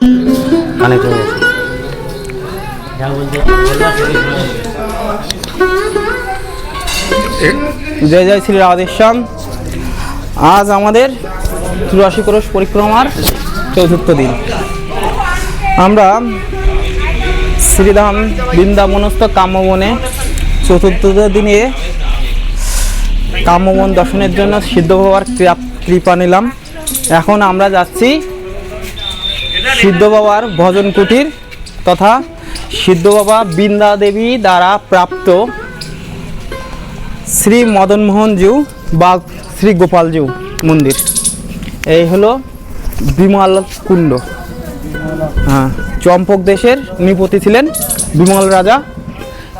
Connect হয়ে গেছে। জয় জয় শ্রী রাধেশ্যাম আজ আমাদের চুরাশি ক্রোশ পরিক্রমার চতুর্থ দিন। আমরা শ্রীধাম বৃন্দাবনস্থ কাম্যবনে চতুর্থ দিনে কাম্যবন দর্শনের জন্য সিদ্ধ কৃপা- কৃপা নিলাম। এখন আমরা যাচ্ছি সিদ্ধ বাবার ভজন কুটির তথা সিদ্ধ বাবা বৃন্দা দেবী দ্বারা প্রাপ্ত শ্রী মদনমোহন জিউ বা শ্রী গোপাল জিউ মন্দির। এই হলো বিমল কুণ্ড। হ্যাঁ চম্পক দেশের নৃপতি ছিলেন বিমল রাজা।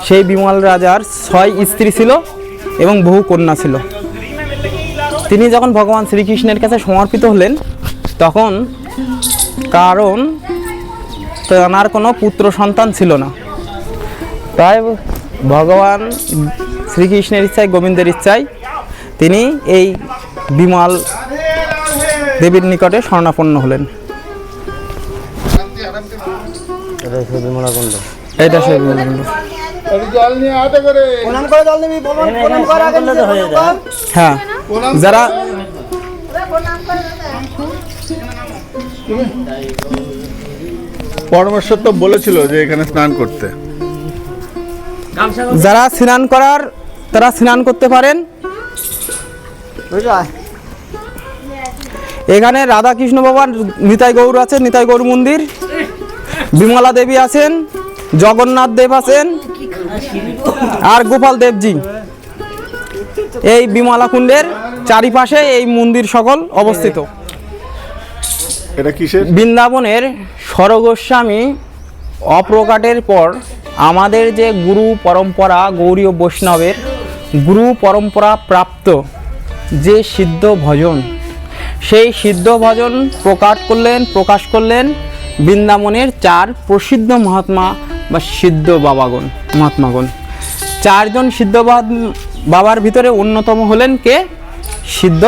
সেই বিমল রাজার ছয় স্ত্রী ছিল এবং বহু কন্যা ছিল। তিনি যখন ভগবান শ্রীকৃষ্ণের কাছে সমর্পিত হলেন, তখন কারণ তার কোনো পুত্র সন্তান ছিল না। তাই ভগবান শ্রীকৃষ্ণের ইচ্ছায় গোবিন্দের ইচ্ছায় তিনি এই বিমল দেবীর নিকটে স্বর্ণাপন্ন হলেন। এটা সেই বিমলকুণ্ড। হ্যাঁ যারা পরমেশ্বর তো বলেছিল যে এখানে স্নান করতে। যারা স্নান করার তারা স্নান করতে পারেন। এখানে রাধা কৃষ্ণ বাবার নিতাই গৌর আছে নিতাই গৌর মন্দির। বিমলা দেবী আছেন জগন্নাথ দেব আছেন আর গোপাল দেবজি। এই বিমলা কুণ্ডের চারিপাশে এই মন্দির সকল অবস্থিত। এটা কিসের? বৃন্দাবনের স্বরগোস্বামী অপ্রকাটের পর আমাদের যে গুরু পরম্পরা গৌরীয় বৈষ্ণবের গুরু পরম্পরা প্রাপ্ত যে সিদ্ধ ভজন, সেই সিদ্ধ ভজন প্রকাশ করলেন প্রকাশ করলেন বৃন্দাবনের চার প্রসিদ্ধ মহাত্মা বা সিদ্ধ বাবাগণ, মহাত্মাগণ। চারজন সিদ্ধ বাবার ভিতরে অন্যতম হলেন কে? সিদ্ধ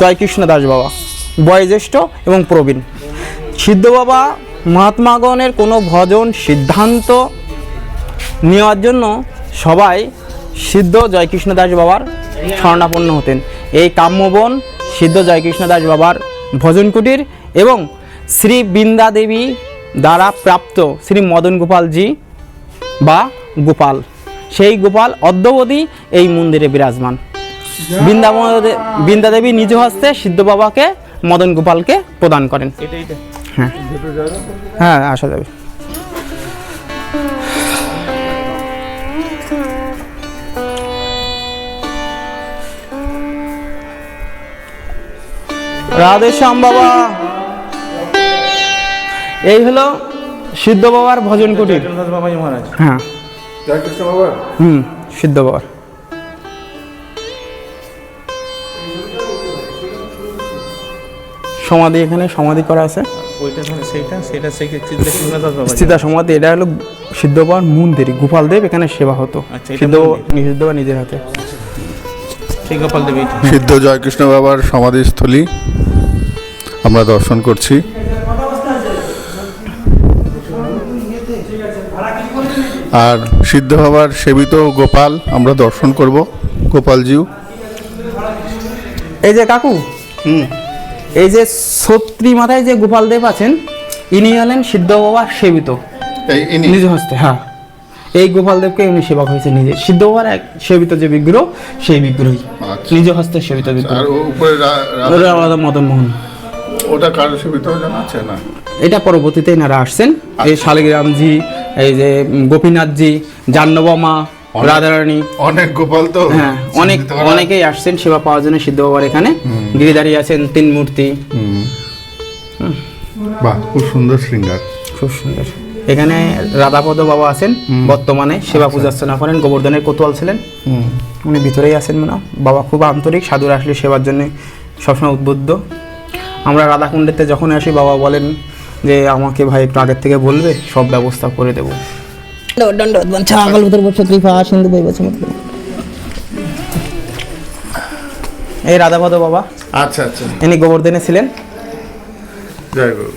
জয়কৃষ্ণ দাস বাবা। বয়োজ্যেষ্ঠ এবং প্রবীণ। সিদ্ধ বাবা মহাত্মাগণের কোনো ভজন সিদ্ধান্ত নেওয়ার জন্য সবাই সিদ্ধ জয়কৃষ্ণ দাস বাবার শরণাপন্ন হতেন। এই কাম্যবন সিদ্ধ জয়কৃষ্ণ দাস বাবার ভজন কুটির এবং শ্রী বৃন্দা দেবী দ্বারা প্রাপ্ত শ্রী মদন গোপালজি বা গোপাল। সেই গোপাল অদ্যবধি এই মন্দিরে বিরাজমান। বৃন্দাবন বৃন্দা দেবী নিজ হস্তে সিদ্ধ বাবাকে মদন গোপালকে প্রদান করেন। হ্যাঁ। হ্যাঁ আসা যাবে। রাধে শ্যাম বাবা। এই হলো সিদ্ধ বাবার ভজন কুটির। হ্যাঁ। হুম সিদ্ধ বাবার। সমাধি এখানে সমাধি করা আছে। সেইটা সেটা সেই চিন্তা স্থিতা সমাধি এটা হলো সিদ্ধ বাবার মন্দির গোপাল দেব এখানে সেবা হতো। আচ্ছা, সিদ্ধ মন্দির। সিদ্ধ নিজের হাতে। সেই গোপাল দেবী সিদ্ধ জয়কৃষ্ণ বাবার সমাধিস্থলী। আমরা দর্শন করছি। আর সিদ্ধ বাবার সেবিত গোপাল আমরা দর্শন করব। গোপালজিউ এই যে কাকু হুম। এই যে ছত্রী মাথায় যে গোপাল দেব আছেন ইনি হলেন সিদ্ধ বাবার সেবিত। নিজ হস্তে হ্যাঁ। এই গোপাল দেবকে উনি সেবা হয়েছে নিজে। সিদ্ধ বাবার এক সেবিত যে বিগ্রহ সেই বিগ্রহই। আচ্ছা। নিজ হস্তে সেবিত বিগ্রহ। আলাদা মদন মোহন। ওটা কার সেবিত জানা আছে না? এটা পরবর্তীতে এনারা আসছেন। এই শালিগ্রামজি এই যে গোপীনাথজি জাহ্নবমা রাধারানী। অনেক গোপাল তো। হ্যাঁ অনেক অনেকেই আসছেন সেবা পাওয়ার জন্য সিদ্ধ বাবার এখানে। গিরিধারী আছেন তিন মূর্তি। বাহ খুব সুন্দর শৃঙ্গার। খুব সুন্দর। এখানে রাধাপদ বাবা আছেন বর্তমানে সেবা পূজার্চনা করেন গোবর্ধনের কোতোয়াল ছিলেন। উনি ভিতরেই আছেন মনে বাবা খুব আন্তরিক সাধুরা আসলে সেবার জন্য সবসময় উদ্বুদ্ধ। আমরা রাধাকুণ্ডেতে যখন আসি বাবা বলেন যে আমাকে ভাই একটু আগের থেকে বলবে সব ব্যবস্থা করে দেবো। ভিতর কৃপা সিন্ধু বই এই বাবা। আচ্ছা আচ্ছা। ইনি গোবর্ধনে ছিলেন। জয় গুরু।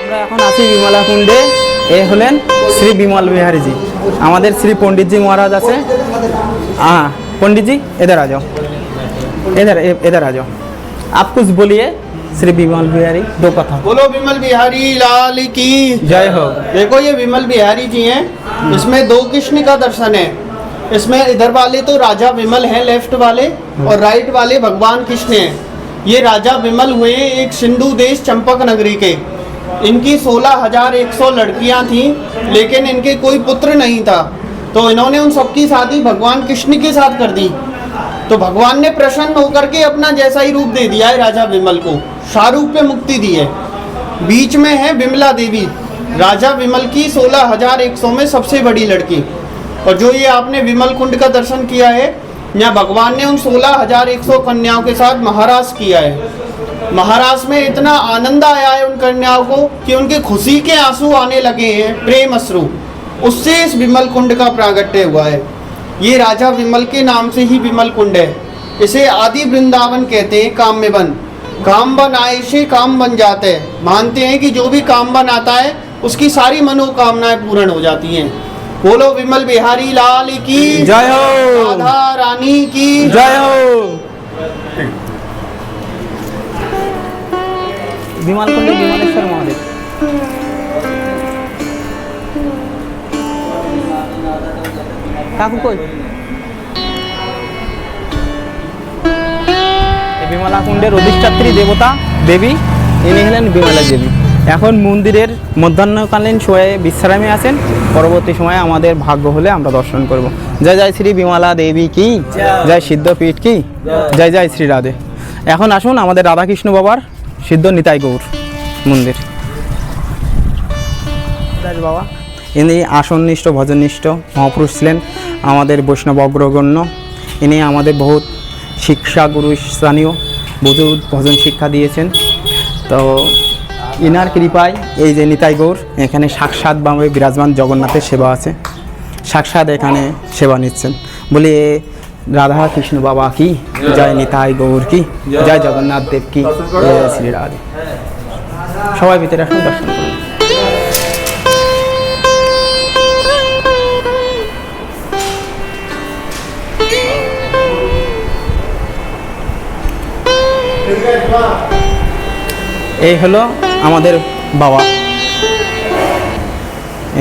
আমরা এখন আছি বিমলা কুণ্ডে। এ হলেন শ্রী বিমল বিহারীজি। আমাদের শ্রী পণ্ডিতজি মহারাজ আছে। হ্যাঁ পণ্ডিতজি এদের আজ इधर इधर आ जाओ। आप कुछ बोलिए श्री विमल बिहारी दो कथा। बोलो विमल बिहारी लाल की। जय हो। देखो ये विमल बिहारी जी हैं। इसमें दो कृष्ण का दर्शन है। इसमें इधर वाले तो राजा विमल हैं लेफ़्ट वाले और राइट वाले भगवान कृष्ण हैं। ये राजा विमल हुए एक सिंधु देश चंपक नगरी के। इनकी सोलह हज़ार एक सौ लड़कियाँ थीं लेकिन इनके कोई पुत्र नहीं था। तो इन्होंने उन सबकी शादी भगवान कृष्ण के साथ कर दी। तो भगवान ने प्रसन्न होकर के अपना जैसा ही रूप दे दिया है राजा विमल को। शाहरुख पे मुक्ति दी है। बीच में है विमला देवी। राजा विमल की सोलह हज़ार एक सौ में सबसे बड़ी लड़की। और जो ये आपने विमल कुंड का दर्शन किया है, यहाँ भगवान ने उन सोलह हज़ार एक सौ कन्याओं के साथ महाराज किया है। महाराज में इतना आनंद आया है उन कन्याओं को कि उनके खुशी के आँसू आने लगे हैं, प्रेम अश्रु। उससे इस विमल कुंड का प्रागट्य हुआ है। ये राजा विमल के नाम से ही विमल कुंड है। इसे आदि वृंदावन कहते हैं काम में बन काम बन आए से काम बन जाते हैं। मानते हैं कि जो भी काम बन आता है उसकी सारी मनोकामनाएँ पूर्ण हो जाती हैं। बोलो विमल बिहारी लाल की जय हो। राधा रानी की। जय हो। विमल कुंड विमलेश्वर महादेव। কাকু কই? এই বিমলা কুণ্ডের অধিষ্ঠাত্রী দেবতা দেবী ইনি হলেন বিমলা দেবী। এখন মন্দিরের মধ্যাহ্নকালীন সময়ে বিশ্রামে আছেন। পরবর্তী সময়ে আমাদের ভাগ্য হলে আমরা দর্শন করব। জয় জয় শ্রী বিমলা দেবী কি? জয়। সিদ্ধপীঠ কি? জয়। জয় শ্রী রাধে। এখন আসুন আমাদের রাধাকৃষ্ণ বাবার সিদ্ধ নিতাই গৌর মন্দির। বাবা। ইনি আসননিষ্ঠ, ভজননিষ্ঠ মহাপুরুষ ছিলেন আমাদের বৈষ্ণব অগ্রগণ্য। ইনি আমাদের বহুত শিক্ষা গুরু স্থানীয় বহু ভজন শিক্ষা দিয়েছেন। তো ইনার কৃপায় এই যে নিতাই গৌর, এখানে সাক্ষাৎ ভাবে বিরাজমান জগন্নাথের সেবা আছে। সাক্ষাৎ এখানে সেবা নিচ্ছেন। বলি রাধা কৃষ্ণ বাবা কি? জয় নিতাই গৌর কি? জয় জগন্নাথ দেব কি? শ্রী রাধে। সবাই ভিতরে আসুন, দর্শন করুন। এই হলো আমাদের বাবা।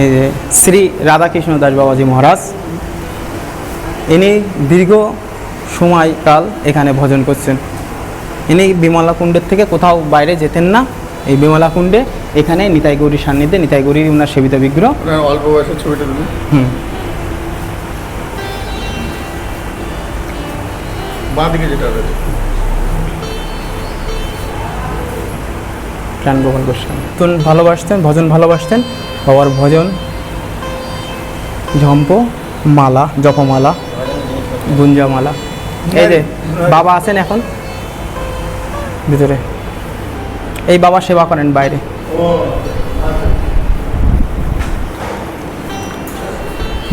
এই যে শ্রী রাধাকৃষ্ণ দাস বাবাজি মহারাজ। ইনি দীর্ঘ সময়কাল এখানে ভজন করছেন। ইনি বিমলা কুণ্ডের থেকে কোথাও বাইরে যেতেন না। এই বিমলা কুণ্ডে এখানে নিতাই গৌরীর সান্নিধ্যে নিতাই গৌরীর উনার সেবিত বিগ্রহ। অল্প বয়সের ছবিটা হুম। বাঁ দিকে যেটা প্রাণ গোপাল গোস্বামী। তুন ভালোবাসতেন, ভজন ভালোবাসতেন, বাবার ভজন, ঝম্প, মালা, জপমালা, গুঞ্জামালা। এই যে, বাবা আছেন এখন? ভিতরে। এই বাবা সেবা করেন বাইরে।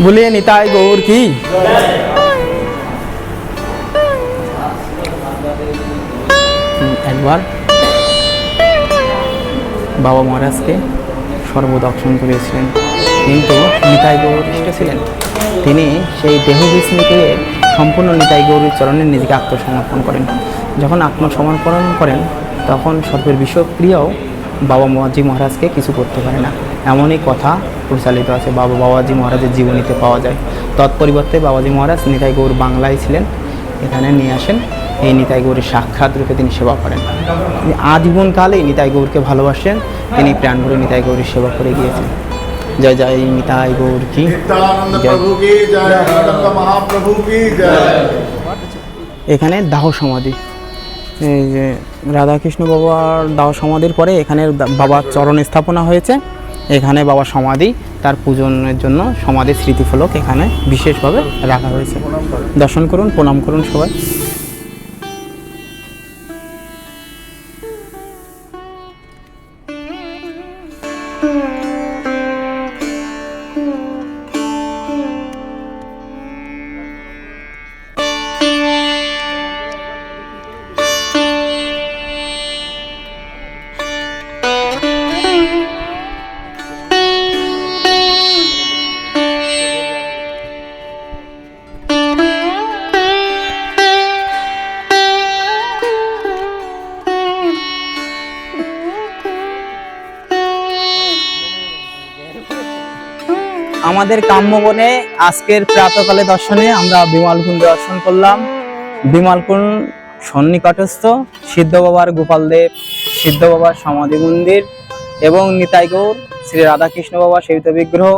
বলিয়ে নিতাই গৌর কি? একবার বাবা মহারাজকে সর্বদর্শন করেছিলেন কিন্তু নিতাই গৌরিষ্ঠ ছিলেন। তিনি সেই দেহ বিস্মৃতিকে সম্পূর্ণ নিতাই গৌরীর চরণে নিজেকে আত্মসমর্পণ করেন। যখন আত্মসমর্পণ করেন, তখন সর্বের বিষক্রিয়াও বাবা বাবাজি মহারাজকে কিছু করতে পারে না। এমনই কথা প্রচালিত আছে। বাবা, বাবাজি মহারাজের জীবনীতে পাওয়া যায়। তৎপরিবর্তে বাবাজি মহারাজ নিতাই গৌর বাংলায় ছিলেন। এখানে নিয়ে আসেন এই নিতাই গৌরের সাক্ষাৎ রূপে তিনি সেবা করেন। তিনি আজীবনকালে নিতাই গৌরকে ভালোবাসেন। তিনি প্রাণ ভরে নিতাই গৌরের সেবা করে গিয়েছেন। জয় জয় নিতাই গৌর কি? এখানে দাহ সমাধি। এই যে রাধাকৃষ্ণ বাবার দাহ সমাধির পরে এখানে বাবার চরণ স্থাপনা হয়েছে। এখানে বাবা সমাধি তার পূজনের জন্য সমাধি স্মৃতিফলক এখানে বিশেষভাবে রাখা হয়েছে। দর্শন করুন প্রণাম করুন সবাই। আমাদের কাম্যবনে আজকের প্রাতকালে দর্শনে আমরা বিমলকুণ্ড দর্শন করলাম। বিমলকুণ্ড সন্নিকটস্থ, সিদ্ধ বাবার গোপালদেব, সিদ্ধ বাবার সমাধি মন্দির এবং নিতাই গৌর, শ্রী রাধাকৃষ্ণ বাবা সেবিত বিগ্রহ,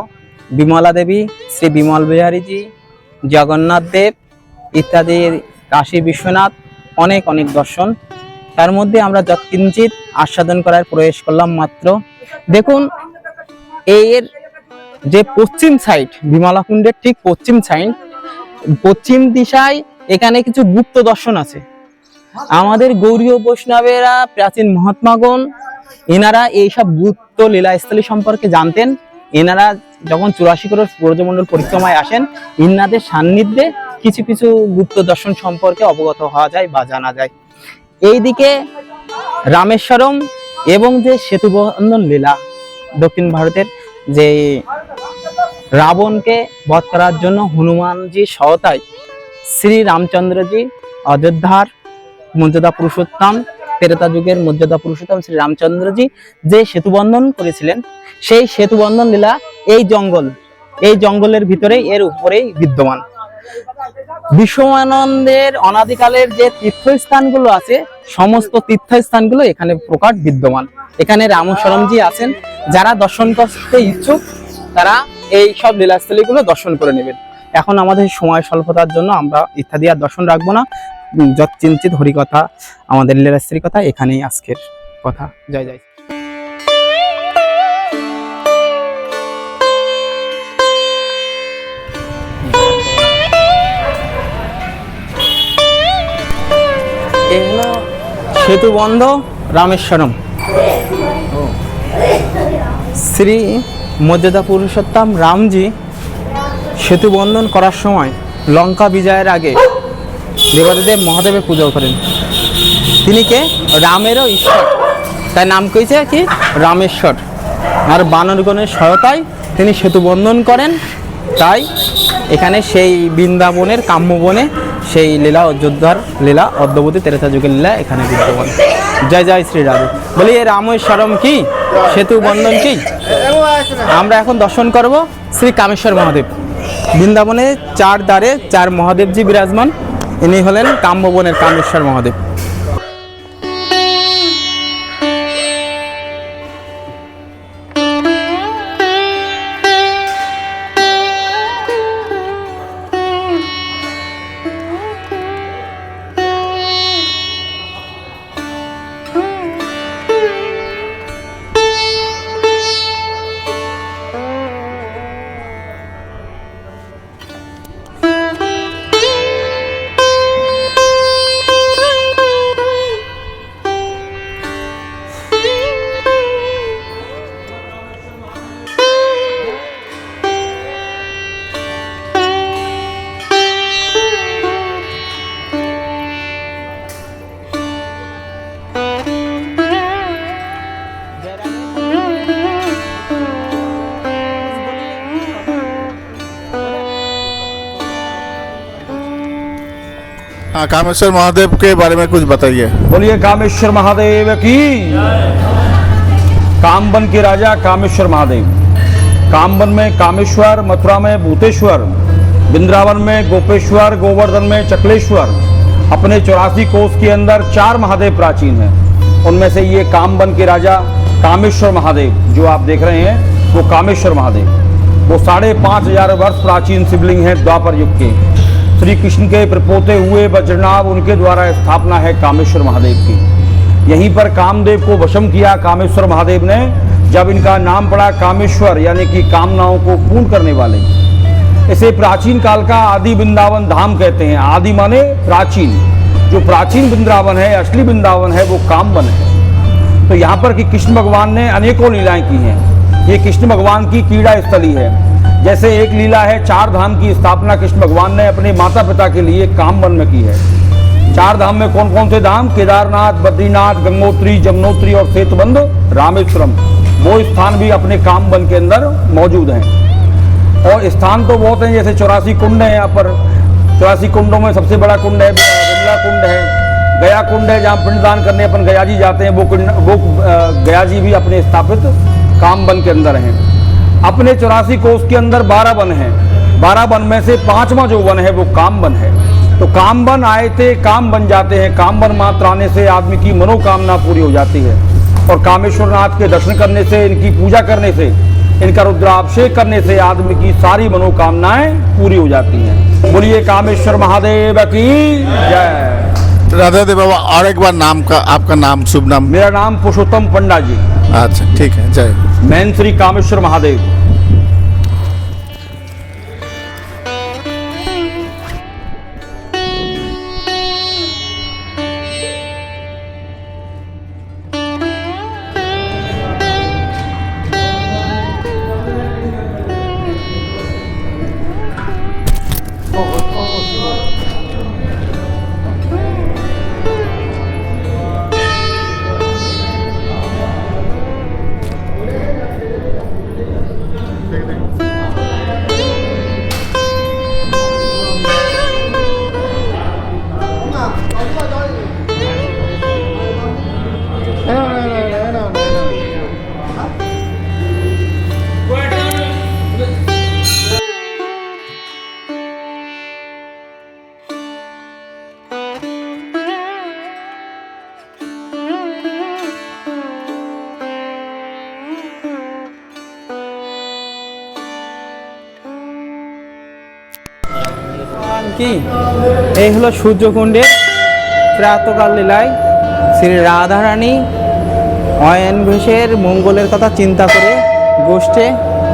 বিমলা দেবী, শ্রী বিমল বিহারীজি, জগন্নাথ দেব ইত্যাদি কাশী বিশ্বনাথ, অনেক অনেক দর্শন। তার মধ্যে আমরা যৎকিঞ্চিত আস্বাদন করার প্রবেশ করলাম মাত্র। দেখুন, এর যে পশ্চিম সাইড বিমলাকুণ্ডের ঠিক পশ্চিম সাইড পশ্চিম দিশায় এখানে কিছু গুপ্ত দর্শন আছে। আমাদের গৌরীয় বৈষ্ণবেরা, প্রাচীন মহাত্মাগণ, এনারা এইসব গুপ্ত লীলাস্থলী সম্পর্কে জানতেন। এনারা যখন চুরাশি করে ব্রজমণ্ডল পরিক্রমায় আসেন ইনাদের সান্নিধ্যে কিছু কিছু গুপ্ত দর্শন সম্পর্কে অবগত হওয়া যায় বা জানা যায়। এইদিকে রামেশ্বরম এবং যে সেতুবন্ধন লীলা দক্ষিণ ভারতের যে রাবণকে বধ করার জন্য হনুমানজি সহতায় শ্রী রামচন্দ্রজি অযোধ্যার মর্যাদা পুরুষোত্তম তেরেতা যুগের মর্যাদা পুরুষোত্তম শ্রী রামচন্দ্রজি যে সেতুবন্ধন করেছিলেন, সেই সেতুবন্ধন লীলা এই জঙ্গল, এই জঙ্গলের ভিতরে এর উপরেই বিদ্যমান। বিশ্বমানন্দের অনাদিকালের যে তীর্থস্থানগুলো আছে, সমস্ত তীর্থস্থানগুলো এখানে প্রকাট বিদ্যমান। এখানে রামস্বরমজি আছেন, যারা দর্শন করতে ইচ্ছুক তারা এই সব লীলাস্থলীগুলো দর্শন করে নেবেন। এখন আমাদের সময় স্বল্পতার জন্য আমরা ইত্যাদি আর দর্শন রাখব না। যৎকিঞ্চিত হরিকথা আমাদের লীলাস্থলীর কথা এখানেই আজকের কথা। জয় জয়। এ হলো সেতুবন্ধ রামেশ্বরম। শ্রী মর্যাদা পুরুষোত্তম রামজি সেতু বন্ধন করার সময় লঙ্কা বিজয়ের আগে দেবাদেব মহাদেবের পুজো করেন। তিনি কে? রামেরও ঈশ্বর। তাই নাম কইছে কি? রামেশ্বর। আর বানরগণের সহায়তায় তিনি সেতু বন্ধন করেন। তাই এখানে সেই বৃন্দাবনের কাম্যবনে সেই লীলা অযোধ্যার লীলা অদ্যবতী তেরেতা যুগের লীলা এখানে বিদ্যমান। জয় জয় শ্রী রাধে। বলি, এ সরম কি? সেতু বন্ধন কি? আমরা এখন দর্শন করব শ্রী কামেশ্বর মহাদেব। বৃন্দাবনে চার দ্বারে চার মহাদেবজি বিরাজমান। ইনি হলেন কাম্যবনের কামেশ্বর মহাদেব। हाँ कामेश्वर महादेव के बारे में कुछ बताइए। बोलिए, कामेश्वर महादेव की। कामबन के राजा कामेश्वर महादेव। कामबन में कामेश्वर, मथुरा में भूतेश्वर, वृंदावन में गोपेश्वर, गोवर्धन में चकलेश्वर, अपने चौरासी कोष के अंदर चार महादेव प्राचीन हैं। उनमें से ये कामबन के राजा कामेश्वर महादेव, जो आप देख रहे हैं, वो कामेश्वर महादेव। वो साढ़े पाँच हज़ार वर्ष प्राचीन शिवलिंग है द्वापर युग के। श्री कृष्ण के प्रपोते हुए वज्रनाभ उनके द्वारा स्थापना है कामेश्वर महादेव की। यहीं पर कामदेव को वशम किया कामेश्वर महादेव ने, जब इनका नाम पड़ा कामेश्वर, यानी कि कामनाओं को पूर्ण करने वाले। इसे प्राचीन काल का आदि वृंदावन धाम कहते हैं। आदि माने प्राचीन। जो प्राचीन वृंदावन है, असली वृंदावन है, वो कामवन है। तो यहाँ पर कि कृष्ण भगवान ने अनेकों लीलाएँ की हैं। ये कृष्ण भगवान की क्रीड़ा स्थली है। जैसे एक लीला है, चार धाम की स्थापना कृष्ण भगवान ने अपने माता पिता के लिए कामवन में की है। चार धाम में कौन कौन से धाम? केदारनाथ, बद्रीनाथ, गंगोत्री, जमुनोत्री और सेतुबंध रामेश्वरम। वो स्थान भी अपने काम वन के अंदर मौजूद हैं। और स्थान तो बहुत हैं, जैसे चौरासी कुंड है यहाँ पर। चौरासी कुंडों में सबसे बड़ा कुंड है विमला कुंड है। गया कुंड है, जहाँ पिंडदान करने अपन गया जी जाते हैं, वो कुंड वो गया जी भी अपने स्थापित काम वन के अंदर हैं। अपने चौरासी कोष के अंदर बारह वन है। बारह वन में से पांचवा जो वन है वो काम वन है। तो काम वन आए थे काम बन जाते हैं। काम वन मात्र आने से आदमी की मनोकामना पूरी हो जाती है। और कामेश्वर नाथ के दर्शन करने से इनकी पूजा करने से इनका रुद्राभिषेक करने से आदमी की सारी मनोकामनाएँ पूरी हो जाती हैं। बोलिए कामेश्वर महादेव की जय। राधा देव बाबा और एक बार नाम का आपका नाम शुभ नाम? मेरा नाम पुरुषोत्तम पंडा जी। अच्छा ठीक है जय। मैन श्री कामेश्वर महादेव। কি? এই হলো সূর্যকুণ্ডের প্রাতকাল লীলায় শ্রী রাধারানী অয়ন ঘোষের মঙ্গলের কথা চিন্তা করে গোষ্ঠে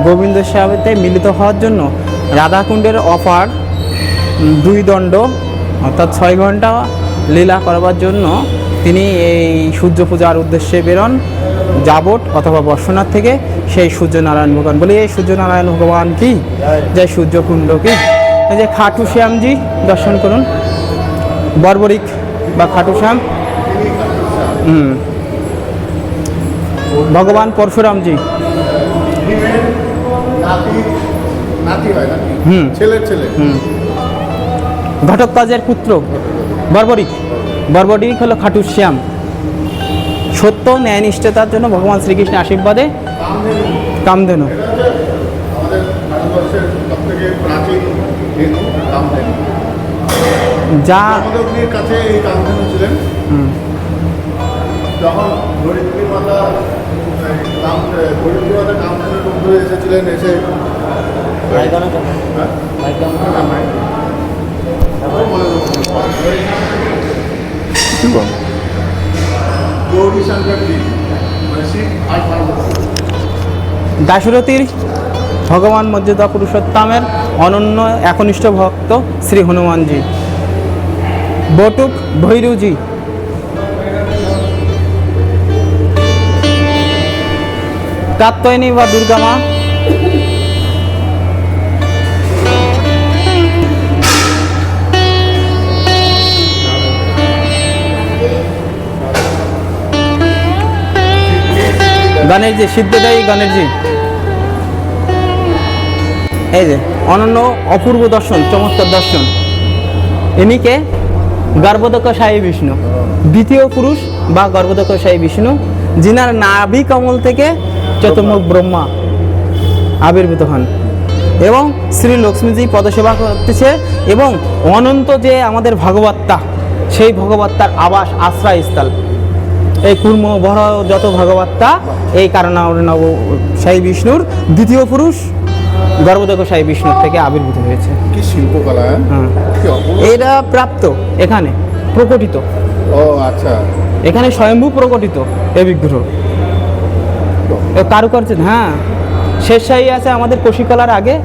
গোবিন্দ সাহেবতে মিলিত হওয়ার জন্য রাধাকুণ্ডের অফার দুই দণ্ড, অর্থাৎ ছয় ঘণ্টা লীলা করবার জন্য তিনি এই সূর্য পূজার উদ্দেশ্যে বেরোন যাবট অথবা বর্ষনাথ থেকে সেই সূর্যনারায়ণ ভগবান। বলি, এই সূর্যনারায়ণ ভগবান কি? জয় সূর্যকুণ্ড কি? এই যে খাটু শ্যামজি দর্শন করুন। বর্বরিক বা খাটু শ্যাম। হুম। ভগবান পরশুরামজি। হুম হয় নাতি হুম। ছেলে পুত্র বর্বরিক। বর্বরিক হলো খাটু শ্যাম। সত্য ন্যায়নিষ্ঠতার জন্য ভগবান শ্রীকৃষ্ণের আশীর্বাদে কামধেনু। আমাদের ভারতবর্ষের সব থেকে প্রাচীন হিন্দু কামধেনু যা আমাদের কাছে এই কামধেনু ছিলেন। যখন গরিবী মাতা কাম গরিবী মাতা কামধেনু রূপ ধরে এসেছিলেন এসে হ্যাঁ? জি মানে দাশরথীর ভগবান মর্যাদা পুরুষোত্তমের অনন্য একনিষ্ঠ ভক্ত শ্রী হনুমানজি। বটুক ভৈরুজি। কাত্যায়নী বা দুর্গা মা। গণেশজি সিদ্ধদায়ী গণেশজি এই যে। অনন্য অপূর্ব দর্শন, চমৎকার দর্শন। ইনিকে গর্ভদক্ষ বিষ্ণু, দ্বিতীয় পুরুষ বা গর্ভদক্ষ সাই বিষ্ণু, যিনার নাভি কমল থেকে চতুর্মুখ ব্রহ্মা আবির্ভূত হন। এবং শ্রী লক্ষ্মীজি পদসেবা করতেছে এবং অনন্ত যে আমাদের ভগবত্তা, সেই ভগবত্তার আবাস আশ্রয়স্থল। এই কুর্ম বড় যত ভগবত্তা, এই কারণে নব সাই বিষ্ণুর দ্বিতীয় পুরুষ গর্ভদক্ষ সাই বিষ্ণুর থেকে আবির্ভূত হয়েছে। কি শিল্পকলা হ্যাঁ? এটা প্রাপ্ত এখানে প্রকটিত। ও আচ্ছা। এখানে স্বয়ম্ভু প্রকটিত এ বিগ্রহ। কারুকার্য হ্যাঁ। শেষশাহী আছে আমাদের কশিকলার আগে।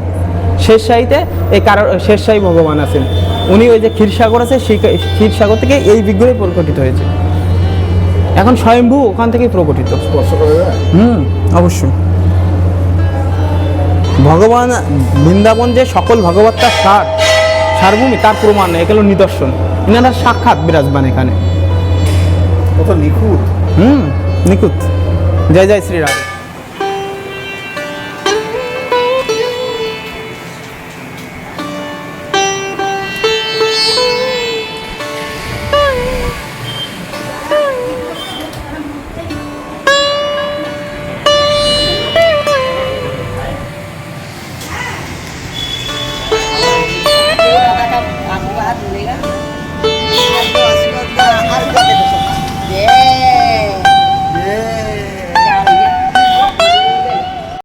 শেষশাহীতে এই কার শেষশাহী ভগবান আছেন। উনি ওই যে ক্ষীরসাগর আছে সেই ক্ষীরসাগর থেকে এই বিগ্রহে প্রকটিত হয়েছে। এখন স্বয়ম্ভু ওখান থেকেই প্রকটিত। হুম অবশ্যই। ভগবান বৃন্দাবন যে সকল ভগবত্তার সার সারভূমি তার প্রমাণ এগুলো নিদর্শন। এনারা সাক্ষাৎ বিরাজমান এখানে। কত নিখুঁত। হুম নিখুঁত। জয় জয় শ্রীরাম।